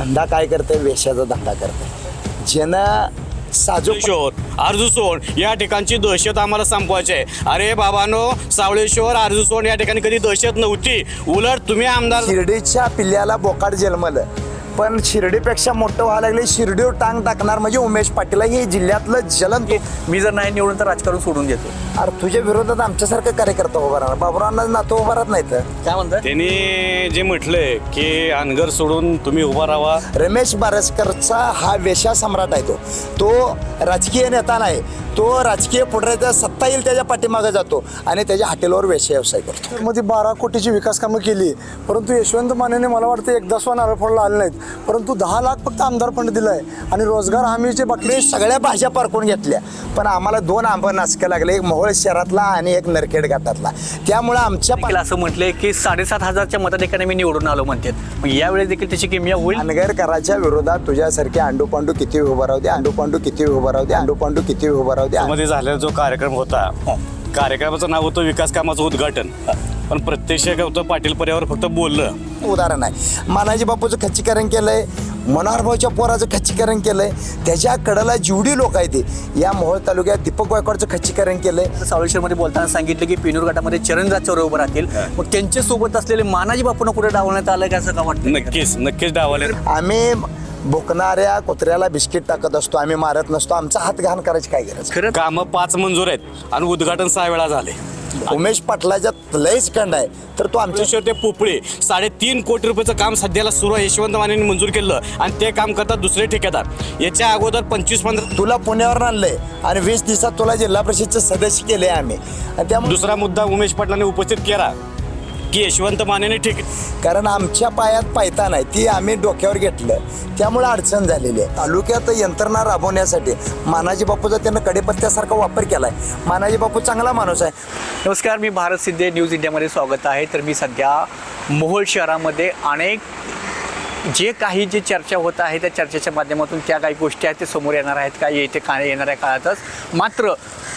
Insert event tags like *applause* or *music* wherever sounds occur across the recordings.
धंदा काय करते वेशाचा धंदा करते ज्यानं साजूक सावळेश्वर अर्जुसोड या ठिकाणची दहशत आम्हाला संपवायची आहे. अरे बाबानो सावळेश्वर अर्जुसोड या ठिकाणी कधी दहशत नव्हती. उलट तुम्ही आमदार शिर्डीच्या पिल्ल्याला बोकाड जन्मलं पण शिर्डीपेक्षा मोठं व्हायला लागले शिर्डीवर टांग टाकणार म्हणजे उमेश पाटील हे जिल्ह्यातलं जलन मी जर नाही निवडून तर राजकारण सोडून देतो. अरे तुझ्या विरोधात आमच्यासारखं कार्यकर्ता उभा राहणार. बाबुरावांना नातो उभा राहत नाही तर काय म्हणताय त्यांनी जे म्हटलंय की अनगर सोडून तुम्ही उभा राहा. रमेश बारसकरचा हा वेशा सम्राट आहे तो. तो राजकीय नेता नाही. तो राजकीय पुढाऱ्याचा सत्ता येईल त्याच्या पाठीमागे जातो आणि त्याच्या हॉटेलवर वेश्या व्यवसाय करतो. मध्ये बारा कोटीची विकास कामं केली परंतु यशवंत मानेने मला वाटतं एकदा सुद्धा नारळ फोडला आले नाहीत. परंतु दहा लाख फक्त आमदार फंड दिलाय आणि रोजगार हमीचे बाकी सगळ्या भाषा पारखून घेतल्या पण आम्हाला दोन आंब नाचकं लागले एक मोहोळ शहरातला आणि एक नरखेड घाटातला. त्यामुळे आमच्या असं म्हटलंय की साडेसात हजारच्या मताधिकाने मी निवडून आलो म्हणतात. मग यावेळेस देखील त्याची किमया होईल? पानगरकराच्या विरोधात तुझ्यासारखे अंडू पांडू किती उभा राहू दे अंडू पांडू किती उभा राहू दे अंडू पांडू किती उभा राहू दे. मध्ये झालेला जो कार्यक्रम होता कार्यक्रमाचं नाव होतं विकास कामाचं उद्घाटन. पण प्रत्यक्ष पाटील पर्यावर फक्त बोललं? उदाहरण आहे. मानाजी बापूचं खच्चीकरण केलंय मनोहर भाऊच्या पोराचं खच्चीकरण केलंय. त्याच्या कडला जेवढी लोक आहेत ती, या मोहोळ तालुक्यात दीपक गायकवाडचं खच्चीकरण केलंय. सावळेश्वरमध्ये बोलताना सांगितलं की पिनूर गटामध्ये चरणराज चौरे उभं राहतील. मग त्यांच्यासोबत असलेले मानाजी बापूंना कुठे डावण्यात आलं का असं का वाटतं नक्कीच नक्कीच डावाले आम्ही भुकणाऱ्या कुत्र्याला बिस्किट टाकत असतो आम्ही मारत नसतो. आमचा हात घाण करायची काय गरज? खरं कामं पाच मंजूर आहेत. आणि उद्घाटन सहा वेळा झाले. उमेश पाटलाच्या लयच कंड आहे. तर तो आमच्या ते पोपळे. साडेतीन कोटी रुपयाचं काम सध्याला सुरू आहे. यशवंत मानेने मंजूर केलं. आणि ते काम करतात दुसरे ठेकेदार. याच्या अगोदर पंचवीस पंधरा तुला पुण्यावर आणलंय. आणि वीस दिवसात तुला जिल्हा परिषदचं सदस्य केले आम्ही. आणि त्यामुळे दुसरा मुद्दा उमेश पाटलांनी उपस्थित केला. की यशवंत मानेने ठीक कारण आमच्या पायात पायतान आहे ती आम्ही डोक्यावर घेतलं. त्यामुळे अडचण झालेली आहे. तालुक्यात यंत्रणा राबवण्यासाठी मानाजी बापूचा त्यानं कडेपत्त्यासारखा वापर केलाय मानाजी बापू चांगला माणूस आहे. नमस्कार मी भारत सिद्धे न्यूज इंडियामध्ये स्वागत आहे. तर मी सध्या मोहोळ शहरामध्ये अनेक जे काही जे चर्चा होत आहे त्या चर्चेच्या माध्यमातून त्या काही गोष्टी आहेत ते समोर येणार आहेत का? येते का येणाऱ्या काळातच? मात्र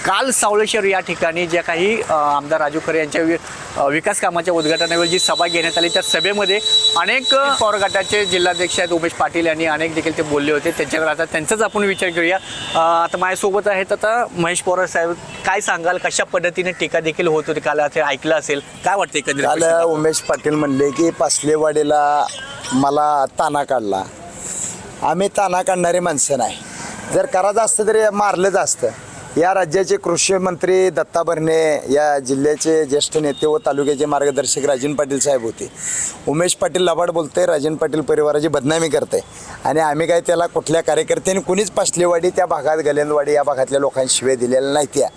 काल सावळेश्वर या ठिकाणी ज्या काही आमदार राजू खरे यांच्या वि- विकास कामाच्या उद्घाटनावेळी जी सभा घेण्यात आली. त्या सभेमध्ये अनेक अ, गटाचे जिल्हाध्यक्ष आहेत उमेश पाटील यांनी अनेक देखील ते बोलले होते. त्यांच्याकडे आता त्यांचाच आपण विचार करूया. आता माझ्यासोबत आहेत आता महेश पवार साहेब. काय सांगाल? कशा पद्धतीने टीका देखील होत होती? काल ते ऐकलं असेल. काय वाटतं काल उमेश पाटील म्हणले की पासलेवाडीला मला ताना काढला. आम्ही ताना काढणारी माणसं नाही. जर करायचं असतं तरी मारलंच असतं. या राज्याचे कृषी मंत्री दत्ता भरणे या जिल्ह्याचे ज्येष्ठ नेते व तालुक्याचे मार्गदर्शक राजन पाटील साहेब होते. उमेश पाटील लबाड बोलते राजन पाटील परिवाराची बदनामी करते आणि आम्ही काय त्याला कुठल्या कार्यकर्त्यांनी कुणीच पासलेवाडी त्या भागात गलेंदवाडी या भागातल्या लोकांशिवाय दिलेल्या नाही त्या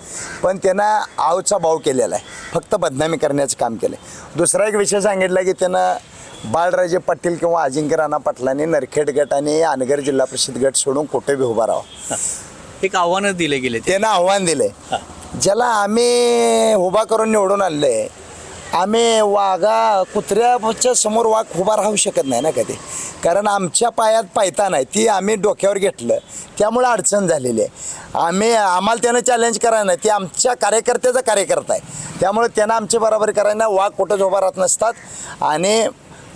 पण त्यांना आवचा भाव केलेला आहे. फक्त बदनामी करण्याचं काम केलं दुसरा एक विषय सांगितला की त्यांना बाळराजे पाटील किंवा अजिंक्य राणा पाटलांनी नरखेड गट आणि अनगर जिल्हा परिषद गट सोडून कुठे बी उभा राहा *laughs* एक आव्हानच दिले गेले त्यानं आव्हान दिले. ज्याला आम्ही उभा करून निवडून आणले आम्ही वाघा कुत्र्याच्या समोर वाघ उभा राहू शकत नाही ना कधी. कारण आमच्या पायात पायता नाही ती आम्ही डोक्यावर घेतलं. त्यामुळे अडचण झालेली आहे. आम्ही आम्हाला त्यानं चॅलेंज करायला नाही ती आमच्या कार्यकर्त्याचा कार्यकर्ता आहे. त्यामुळे त्यानं आमची बरोबरी करायला वाघ कुठंच उभा राहत नसतात. आणि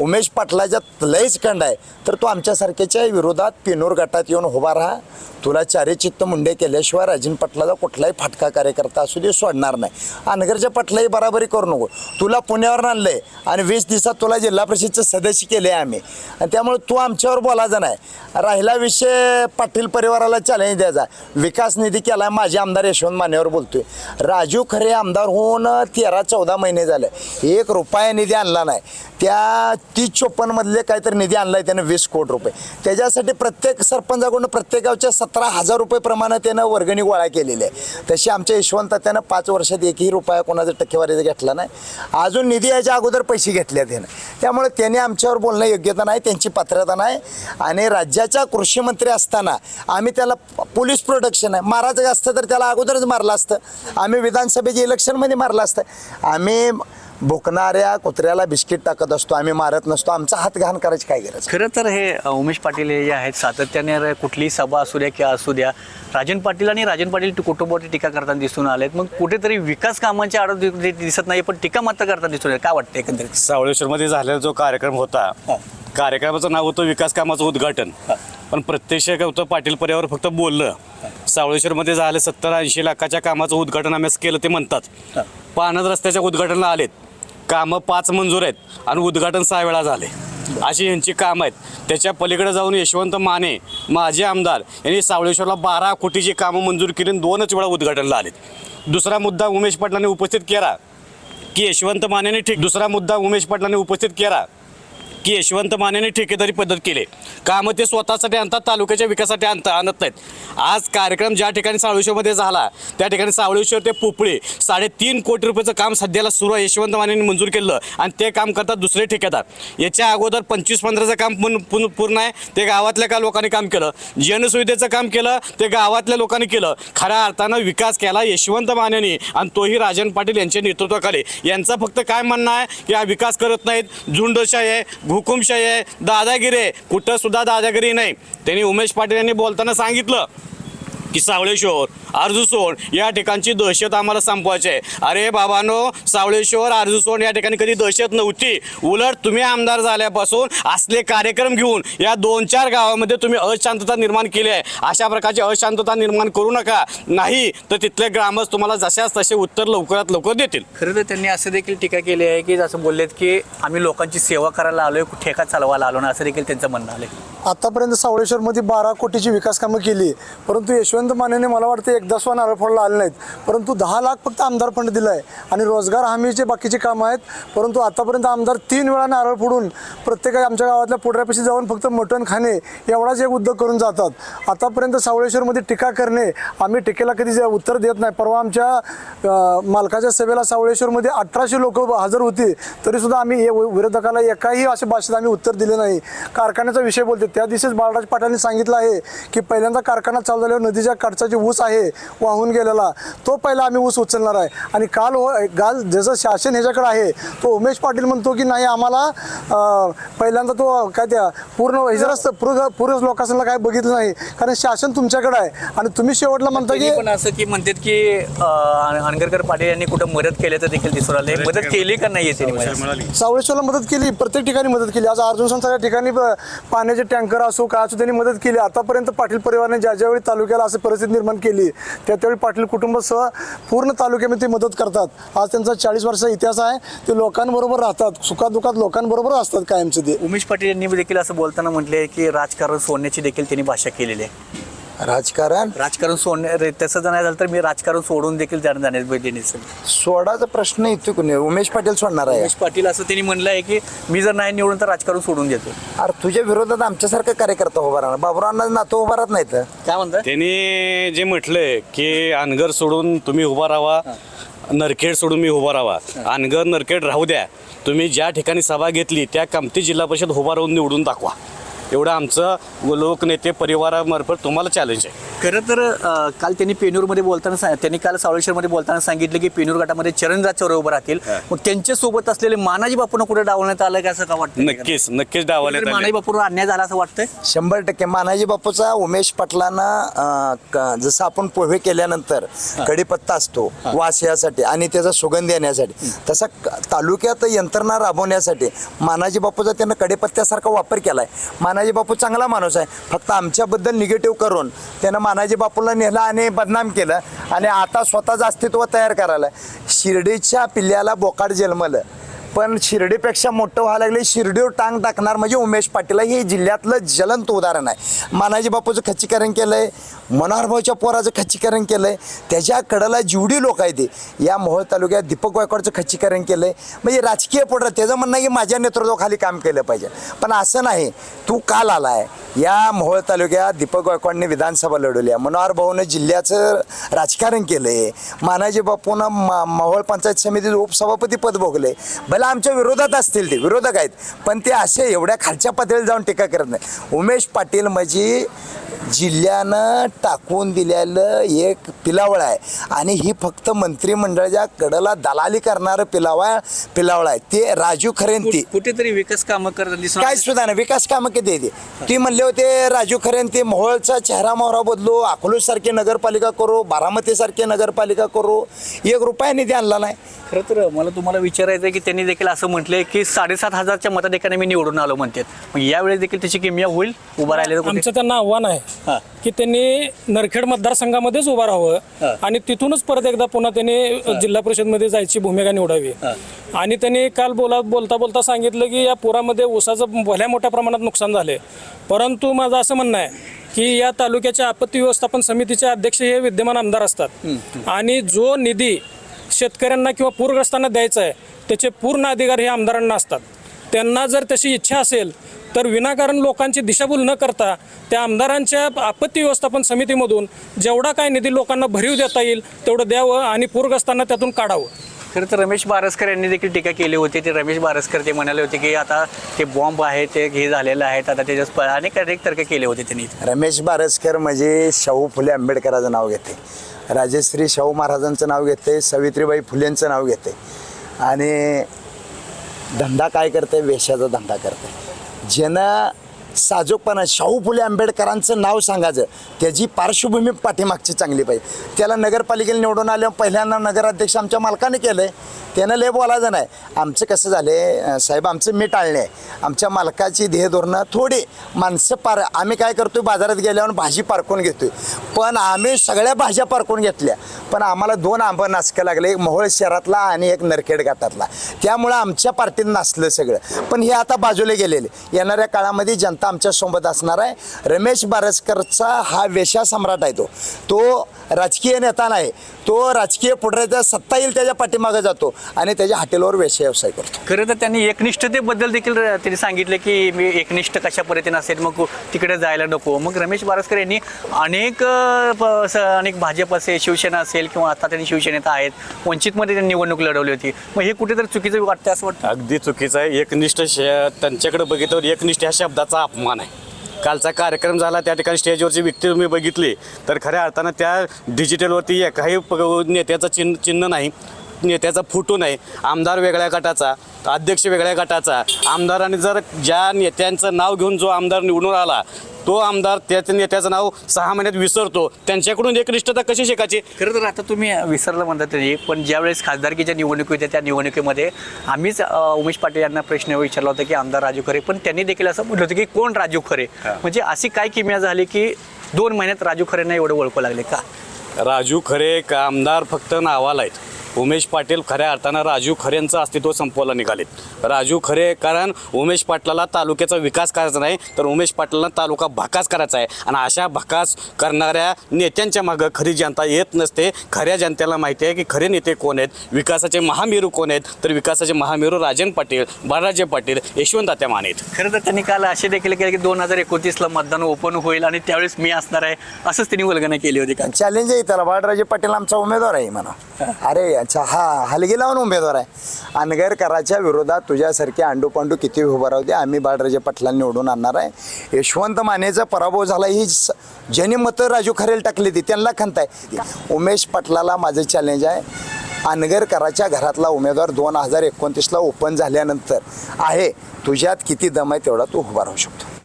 उमेश पाटलाच्या लयच खंड आहे. तर तो आमच्यासारख्याच्या विरोधात पिनूर गटात येऊन उभा राहा. तुला चारेचित्त मुंडे केल्याशिवाय राजीन पाटलाचा कुठलाही फाटका कार्यकर्ता असू दे सोडणार नाही. अनगरच्या पाटलाही बराबरी करू नको. तुला पुण्यावर आणलंय आणि वीस दिवसात तुला जिल्हा परिषदचं सदस्य केले आम्ही. आणि त्यामुळे तू आमच्यावर बोलायचा नाही. राहिला विषय पाटील परिवाराला चॅलेंज द्यायचा. विकास निधी केला माझे आमदार यशवंत मानेवर बोलतोय. राजू खरे आमदार होऊन तेरा चौदा महिने झाले. एक रुपया निधी आणला नाही. त्या तीस चोपन्न मधले काहीतरी निधी आणलाय त्यानं वीस कोटी रुपये. त्याच्यासाठी प्रत्येक सरपंचाकडून प्रत्येक गावच्या सतरा हजार रुपये प्रमाणे त्यानं वर्गणी गोळा केलेली आहे. तशी आमच्या यशवंत त्यानं पाच वर्षात एकही रुपया कोणाचा टक्केवारीचा घेतला नाही. अजून निधी याच्या अगोदर पैसे घेतले त्यानं. त्यामुळे त्याने आमच्यावर बोलणं योग्यता नाही त्यांची पात्रता नाही. आणि राज्याच्या कृषी मंत्री असताना आम्ही त्याला पोलीस प्रोटेक्शन आहे. मारायचं असतं तर त्याला अगोदरच मारलं असतं. आम्ही विधानसभेच्या इलेक्शनमध्ये मारलं असतं. आम्ही भुकणाऱ्या कुत्र्याला बिस्किट टाकत असतो आम्ही मारत नसतो. आमचा हात घाण करायची काय गरज? खरं तर हे अ, उमेश पाटील हे जे आहेत सातत्याने कुठलीही सभा असू द्या किंवा असू द्या राजन पाटील आणि राजन पाटील कुटुंबावरती टीका करताना दिसून आलेत. मग कुठेतरी विकास कामांच्या आडत दिसत नाही पण टीका मात्र करताना दिसून आले काय वाटतं एकंदरीत? सावळेश्वरमध्ये झालेला जो कार्यक्रम होता हा. कार्यक्रमाचं नाव होतं विकास कामाचं उद्घाटन. हा. पण प्रत्यक्ष गौतम पाटील पर्यावर फक्त बोललं. सावळेश्वरमध्ये झालं सत्तर ऐंशी लाखाच्या कामाचं उद्घाटन आम्ही केलं ते म्हणतात. हा. पानद रस्त्याच्या उद्घाटनाला आलेत. कामं पाच मंजूर आहेत आणि उद्घाटन सहा वेळा झाले. अशी यांची कामं आहेत. त्याच्या पलीकडे जाऊन यशवंत माने माजी आमदार यांनी सावळेश्वरला बारा कोटीची कामं मंजूर केली आणि दोनच वेळा उद्घाटनला आलेत. दुसरा मुद्दा उमेश पाटलांनी उपस्थित केला की यशवंत मानेने ठीक. दुसरा मुद्दा उमेश पाटलांनी उपस्थित केला की यशवंत मानेने ठेकेदारी पद्धत केली. कामं ते स्वतःसाठी आणतात तालुक्याच्या विकासासाठी आणता आणत नाहीत. आज कार्यक्रम ज्या ठिकाणी सावळेश्वरमध्ये झाला त्या ठिकाणी सावळेश्वर ते पोपळे साडेतीन कोटी रुपयाचं काम सध्याला सुरू आहे यशवंत मानेने मंजूर केलं आणि ते काम करतात दुसरे ठेकेदार. याच्या अगोदर पंचवीस पंधराचं काम पूर्ण- पूर्ण पूर्ण आहे. ते गावातल्या का लोकांनी काम केलं? जनसुविधेचं काम केलं ते गावातल्या लोकांनी केलं. खऱ्या अर्थानं विकास केला यशवंत मानेने आणि तोही राजन पाटील यांच्या नेतृत्वाखाली. यांचं फक्त काय म्हणणं आहे? की हा विकास करत नाहीत. झुंडशाही आहे हुकुमशाही आहे दादागिरी आहे. कुठं सुद्धा दादागिरी नाही. त्यांनी उमेश पाटील यांनी बोलताना सांगितलं की सावळेश्वर आरजूसोड या ठिकाणची दहशत आम्हाला संपवायची आहे. अरे बाबानो सावळेश्वर आरजूसोड या ठिकाणी कधी दहशत नव्हती. उलट तुम्ही आमदार झाल्यापासून असले कार्यक्रम घेऊन या दोन चार गावामध्ये तुम्ही अशांतता निर्माण केली आहे. अशा प्रकारची अशांतता निर्माण करू नका. नाही तर तिथले ग्रामस्थ तुम्हाला जशाच तसे उत्तर लवकरात लवकर देतील. खरं तर त्यांनी असं देखील टीका केली आहे की जसं बोललेत की आम्ही लोकांची सेवा करायला आलोय ठेका चालवायला आलो ना असं देखील त्यांचं म्हणणं आलंय. आतापर्यंत सावळेश्वरमध्ये बारा कोटीची विकास कामं केली परंतु यशवंत मानेने मला वाटतं एकदा सुद्धा नारळ फोडला आले नाहीत. परंतु दहा लाख फक्त आमदार फंड दिला आहे आणि रोजगार हमीचे बाकीचे कामं आहेत. परंतु आतापर्यंत आमदार तीन वेळा नारळ फोडून प्रत्येक आमच्या गावातल्या पोटऱ्यापाशी जाऊन फक्त मटण खाणे एवढाच एक उद्योग करून जातात. आतापर्यंत सावळेश्वरमध्ये टीका करणे आम्ही टीकेला कधी उत्तर देत नाही. परवा आमच्या मालकाच्या सभेला सावळेश्वरमध्ये अठराशे लोक हजर होती. तरीसुद्धा आम्ही हे विरोधकाला एकाही अशा भाषेत आम्ही उत्तर दिले नाही. कारखान्याचा विषय बोलते त्या दिवशीच बाळराज पाटलांनी सांगितलं आहे की पहिल्यांदा कारखाना चालू झाल्यावर नदीच्या काठचा जे ऊस आहे वाहून गेलेला तो पहिला आम्ही ऊस उचलणार आहे. आणि काल हो काल जसं शासन ह्याच्याकडे आहे तो उमेश पाटील म्हणतो की नाही आम्हाला पहिल्यांदा तो काय त्या पूर्ण ह्याच्याच पूर्ण पूर्ण लोकांना काय बघितलं नाही. कारण शासन तुमच्याकडे आहे. आणि तुम्ही शेवटला म्हणता की पण असं की म्हणतात की अनगरकर पाटील यांनी कुठं मदत केल्याचं देखील दिसून आलंय. मदत केली का नाही सावळेश्वरला मदत केली प्रत्येक ठिकाणी मदत केली. आज अर्जुन सगळ्या ठिकाणी पाण्याचे टँकर असो काय असो त्यांनी मदत केली. आतापर्यंत पाटील परिवाराने ज्या ज्यावेळी तालुक्याला असं परिस्थिती निर्माण केली. त्या त्यावेळी पाटील कुटुंबासह पूर्ण तालुक्यामध्ये ते मदत करतात. आज त्यांचा चाळीस वर्षाचा इतिहास आहे. ते लोकांबरोबर राहतात. सुखादुखात लोकांबरोबर असतात कायमचे ते. उमेश पाटील यांनी देखील असं बोलताना म्हटले की राजकारण सोडण्याची देखील त्यांनी भाषा केलेली आहे. राजकारण? राजकारण रे- तसं जर नाही झालं तर मी राजकारण सोडून देखील जाण्या- जाण्यास भेटले सोडाचा प्रश्न इथे कोणी? उमेश पाटील सोडणार आहे. उमेश पाटील असं त्यांनी म्हणलं आहे की मी जर नाही निवडून तर राजकारण सोडून देतो. अरे तुझ्या विरोधात आमच्यासारखं कार्यकर्ता उभा राहणार. बाबुरावांना नातं उभा राहत नाहीत. काय म्हणतात त्यांनी जे म्हटलंय की अनगर सोडून तुम्ही उभा राहा नरखेड सोडून मी उभा राहा. अनगर नरखेड राहू द्या. तुम्ही ज्या ठिकाणी सभा घेतली त्या कामती जिल्हा परिषद उभा राहून निवडून दाखवा. एवढं आमचं लोकनेते परिवारामार्फत तुम्हाला चॅलेंज आहे. खरं तर अं, काल त्यांनी पेनूरमध्ये बोलताना सांग- त्यांनी काल सावळेश्वरमध्ये बोलताना सांगितलं की पेनूर गटामध्ये चरणराज चौरे उभं राहतील. मग त्यांच्यासोबत असलेले मानाजी बापूंना कुठे डावण्यात आलं का असं का वाटतं नक्कीच नक्कीच डावाले मानाजी बापूंवर अन्याय झाला असं वाटतंय? शंभर टक्के. मानाजी बापूचा उमेश पाटलांना अं, क- जसं आपण पोहे केल्यानंतर कढीपत्ता असतो वास यासाठी आणि त्याचा सुगंध येण्यासाठी तसा क- तालुक्यात यंत्रणा राबवण्यासाठी मानाजी बापूचा त्यानं कढीपत्त्यासारखा वापर केलाय. मानाजी बापू चांगला माणूस आहे. फक्त आमच्याबद्दल निगेटिव्ह करून त्यानं मानाजी बापूला नेलं आणि बदनाम केलं आणि आता स्वतःचं अस्तित्व तयार करायला. शिर्डीच्या पिल्ल्याला बोकाड जन्मलं पण शिर्डीपेक्षा मोठं व्हायला लागले शिर्डीवर टांग टाकणार म्हणजे उमेश पाटील. हे जिल्ह्यातलं ज्वलंत उदाहरण आहे. मानाजी बापूचं खच्चीकरण आहे मनोहरभाऊच्या पोराचं खच्चीकरण केलंय. त्याच्या कडला जेवढी लोक आहेत ते या मोहोळ तालुक्यात दीपक गायकवाडचं खच्चीकरण केलं आहे म्हणजे राजकीय पोटर त्याचं म्हणणं आहे की माझ्या नेतृत्वाखाली काम केलं पाहिजे. पण असं नाही. तू काल आला आहे या मोहोळ तालुक्यात दीपक गायकवाडने विधानसभा लढवली आहे. मनोहर भाऊनं जिल्ह्याचं राजकारण केलं आहे मानाजी बापूनं म- मोहोळ पंचायत समितीचं उपसभापती पद भोगले भला आमच्या विरोधात असतील ते विरोधक आहेत. पण ते असे एवढ्या खालच्या पातळीला जाऊन टीका करत नाही. उमेश पाटील म्हणजे जिल्ह्यानं टाकून दिलेलं एक पिलावळ आहे. आणि ही फक्त मंत्रिमंडळाच्या कडला दलाली करणारं पिलावळ पिलावळ आहे. ते राजू खरेन ती. कुठेतरी विकास कामं करत काय सुद्धा नाही. विकास कामं किती आहे ते ती म्हणले होते राजू खरेन ते मोहोळचा चेहरा मोहरा बदलू अकलूज सारखी नगरपालिका करू बारामती सारखी नगरपालिका करू. एक रुपया निधी आणला नाही. खरं तर मला तुम्हाला विचारायचं आहे की त्यांनी देखील असं म्हटलंय की साडेसात हजारच्या मताधिकाने मी निवडून आलो म्हणतात. मग यावेळेस देखील त्याची किमया होईल? उभा राहिलेलं कुठे? आमचं त्यांना आव्हान हा. की त्यांनी नरखेड मतदारसंघामध्येच उभं. राहावं आणि तिथूनच परत एकदा पुन्हा त्यांनी जिल्हा परिषदमध्ये जायची भूमिका निवडावी. आणि त्यांनी काल बोला बोलता बोलता सांगितलं की या पुरामध्ये ऊसाचं भल्या मोठ्या प्रमाणात नुकसान झाले परंतु माझं असं म्हणणं आहे की या तालुक्याच्या आपत्ती व्यवस्थापन समितीचे अध्यक्ष हे विद्यमान आमदार असतात. आणि जो निधी शेतकऱ्यांना किंवा पूरग्रस्तांना द्यायचा आहे त्याचे पूर्ण अधिकार हे आमदारांना असतात. त्यांना जर तशी इच्छा असेल तर विनाकारण लोकांची दिशाभूल न करता त्या आमदारांच्या आपत्ती व्यवस्थापन समितीमधून जेवढा काय निधी लोकांना भरीव देता येईल तेवढं द्यावं आणि पूरग्रस्तांना त्यातून काढावं. खरं तर रमेश बारसकर यांनी देखील टीका केली होती. ते रमेश बारसकर ते म्हणाले होते की आता ते बॉम्ब आहे ते हे झालेलं आहेत आता त्याच्यात अनेक अनेक तर्क केले होते त्यांनी. रमेश बारसकर म्हणजे शाहू फुले आंबेडकराचं नाव घेते. राजश्री शाहू महाराजांचं नाव घेते सावित्रीबाई फुलेंचं नाव घेते. आणि धंदा काय करते? वेशाचा धंदा करते. ज्यानं साजोकपणा शाहू फुले आंबेडकरांचं नाव सांगायचं त्याची पार्श्वभूमी पाठीमागची चांगली पाहिजे. त्याला नगरपालिकेला निवडून आल्यावर पहिल्यांदा नगराध्यक्ष आमच्या मालकाने केलं आहे त्यानं लय बोलायचं नाही. आमचं कसं झालं साहेब आमचं मी टाळणे आहे आमच्या मालकाची ध्येय धोरणं थोडी माणसं पार आम्ही काय करतो बाजारात गेल्यावर भाजी पारखून घेतो पण आम्ही सगळ्या भाज्या पारखून घेतल्या. पण आम्हाला दोन आंबं नाचकं लागले एक मोहोळ शहरातला आणि एक नरखेड घाटातला. त्यामुळं आमच्या पार्टीत नाचलं सगळं. पण हे आता बाजूला गेलेले. येणाऱ्या काळामध्ये जनता आमच्यासोबत असणार आहे. रमेश बारसकरचा हा वेशा सम्राट आहे तो. तो राजकीय नेता नाही. तो राजकीय पुढऱ्याचा सत्ता येईल त्याच्या पाठीमागे जातो आणि त्याच्या हॉटेलवर वेश्या व्यवसाय करतो. खरं तर त्यांनी एकनिष्ठतेबद्दल देखील त्यांनी सांगितलं की मी एकनिष्ठ कशा पद्धतीने असेल मग तिकडे जायला नको. मग रमेश बारसकर यांनी अनेक अनेक भाजप असेल शिवसेना असेल किंवा आता त्यांनी शिवसेनेत आहेत वंचितमध्ये त्यांनी निवडणूक लढवली होती. मग हे कुठेतरी चुकीचं वाटतं असं वाटतं? अगदी चुकीचं आहे. एकनिष्ठ शे त्यांच्याकडे बघितल्यावर एकनिष्ठ ह्या शब्दाचा अपमान आहे. कालचा कार्यक्रम झाला त्या ठिकाणी स्टेजवरची व्यक्ती तुम्ही बघितली तर खऱ्या अर्थानं त्या डिजिटलवरती एकाही प- नेत्याचं चिन्ह चिन्ह नाही नेत्याचा फुटू नाही. आमदार वेगळ्या गटाचा अध्यक्ष वेगळ्या गटाचा. आमदाराने जर ज्या नेत्यांचं नाव घेऊन जो आमदार निवडून आला तो आमदार त्या नेत्याचं नाव सहा महिन्यात विसरतो. त्यांच्याकडून एकनिष्ठता कशी शिकायची? खरं तर आता तुम्ही विसरलं म्हणता तरी पण ज्यावेळेस खासदारकीच्या निवडणुकी होत्या त्या निवडणुकीमध्ये आम्हीच उमेश पाटील यांना प्रश्न विचारला होता की आमदार राजू खरे पण त्यांनी देखील असं म्हटलं होतं की कोण राजू खरे? म्हणजे अशी काय किमया झाली की दोन महिन्यात राजू खरेंना एवढं ओळखू लागले का? राजू खरे का आमदार फक्त नावाला आहेत? उमेश पाटील खऱ्या अर्थानं राजू खरेंचं अस्तित्व संपवायला निघालेत. राजू खरे कारण उमेश पाटलाला तालुक्याचा विकास करायचा नाही तर उमेश पाटलांना तालुका भकास करायचा आहे. आणि अशा भकास करणाऱ्या नेत्यांच्या मागं खरी जनता येत नसते. खऱ्या जनतेला माहिती आहे की खरे नेते कोण आहेत? विकासाचे महामेरू कोण आहेत? तर विकासाचे महामेरू राजन पाटील बाळराजे पाटील यशवंत त्या माने आहेत. खरं तर त्यांनी काल असे देखील केले की दोन हजार एकोणतीसला मतदान ओपन होईल आणि त्यावेळेस मी असणार आहे असंच त्यांनी वल्गना केली होती का चॅलेंज आहे त्याला. बाळराजे पाटील आमचा उमेदवार आहे म्हणा. अरे अच्छा. हा हलगी लावून उमेदवार आहे. अनगरकराच्या विरोधात तुझ्यासारखे अंडूपांडू किती उभं राहू दे आम्ही बाळराजे पाटलांना निवडून आणणार आहे. यशवंत मानेचा पराभव झाला ही स- ज्यांनी मतं राजू खरेल टाकली ती त्यांना खंत आहे. उमेश पाटलाला माझं चॅलेंज आहे. अनगरकराच्या घरातला उमेदवार दोन हजार एकोणतीसला ओपन झाल्यानंतर आहे. तुझ्यात किती दम आहे तेवढा तू उभा राहू शकतो.